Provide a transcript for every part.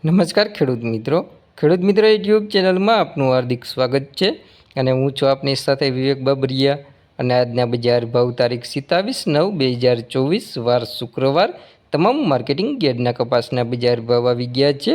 નમસ્કાર ખેડૂત મિત્રો. ખેડૂત મિત્ર યુટ્યુબ ચેનલમાં આપનું હાર્દિક સ્વાગત છે અને હું છું આપની સાથે વિવેક બાબરિયા અને આજના બજાર ભાવ તારીખ સિત્તાવીસ નવ બે હજાર ચોવીસ, વાર શુક્રવાર. તમામ માર્કેટિંગ ગેરના કપાસના બજાર ભાવ આવી ગયા છે.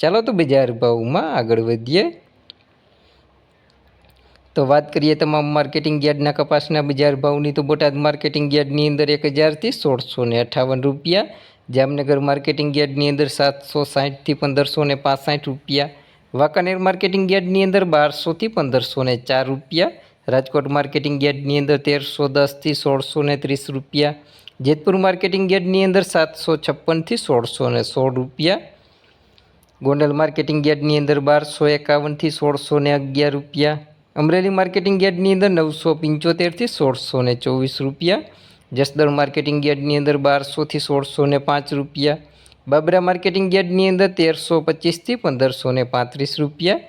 ચાલો તો બજાર ભાવમાં આગળ વધીએ. તો વાત કરીએ તમામ માર્કેટિંગ યાર્ડના કપાસના. બજાર ભાવની તો બોટાદ માર્કેટિંગ યાર્ડની અંદર એક હજારથી સોળસો ને અઠાવન રૂપિયા. જામનગર માર્કેટિંગ યાર્ડની અંદર સાતસો સાઠથી પંદરસો ને પાસઠ રૂપિયા. વાંકાનેર માર્કેટિંગ યાર્ડની અંદર બારસોથી પંદરસો ને ચાર રૂપિયા. રાજકોટ માર્કેટિંગ યાર્ડની અંદર તેરસો દસથી સોળસો ને ત્રીસ રૂપિયા. જેતપુર માર્કેટિંગ યાર્ડની અંદર સાતસો છપ્પનથી સોળસો ને સોળ રૂપિયા. ગોંડલ માર્કેટિંગ યાર્ડની અંદર બારસો એકાવનથી સોળસો ને અગિયાર રૂપિયા. અમરેલી માર્કેટિંગ યાર્ડની અંદર નવસો પંચોતેરથી સોળસો ને ચોવીસ રૂપિયા. જસદણ માર્કેટિંગ યાર્ડની અંદર બારસોથી સોળસો ને પાંચ રૂપિયા. બાબરા માર્કેટિંગ યાર્ડની અંદર તેરસો પચીસથી પંદરસો ને પાંત્રીસ રૂપિયા.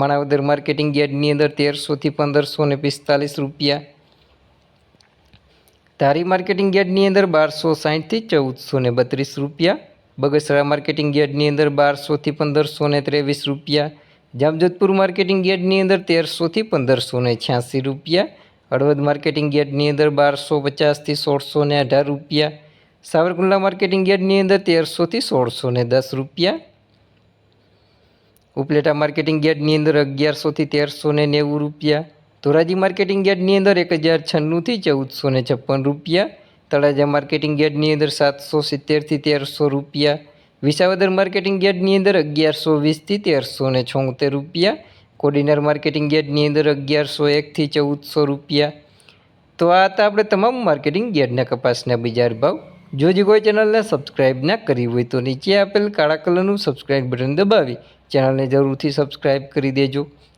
માણાવદર માર્કેટિંગ યાર્ડની અંદર તેરસોથી પંદરસો ને પિસ્તાલીસ રૂપિયા. ધારી માર્કેટિંગ યાર્ડની અંદર બારસો સાઠથી ચૌદસો ને બત્રીસ રૂપિયા. બગસરા માર્કેટિંગ યાર્ડની અંદર બારસોથી પંદરસો ને ત્રેવીસ રૂપિયા. જામજોધપુર માર્કેટિંગ યાર્ડની અંદર તેરસોથી પંદરસો ને છ્યાસી રૂપિયા. હળવદ માર્કેટિંગ યાર્ડની અંદર બારસો પચાસથી સોળસો ને અઢાર રૂપિયા. સાવરકુંડલા માર્કેટિંગ યાર્ડની અંદર તેરસોથી સોળસો ને દસ રૂપિયા. ઉપલેટા માર્કેટિંગ યાર્ડની અંદર અગિયારસોથી તેરસો ને નેવું રૂપિયા. ધોરાજી માર્કેટિંગ યાર્ડની અંદર એક હજાર છન્નુંથી ચૌદસો ને છપ્પન રૂપિયા. તળાજા માર્કેટિંગ યાર્ડની અંદર સાતસો સિત્તેરથી તેરસો રૂપિયા, વિસાવદર માર્કેટિંગ યાર્ડની અંદર અગિયારસો વીસથી તેરસો ને છોતેર રૂપિયા, કોડીનાર માર્કેટિંગ યાર્ડની અંદર અગિયારસો એકથી ચૌદસો રૂપિયા. તો આ હતા આપણે તમામ માર્કેટિંગ યાર્ડના કપાસના બજાર ભાવ. જો જે કોઈ ચેનલને સબસ્ક્રાઈબ ના કરી હોય તો નીચે આપેલ કાળા કલરનું સબસ્ક્રાઈબ બટન દબાવી, ચેનલને જરૂરથી સબસ્ક્રાઈબ કરી દેજો.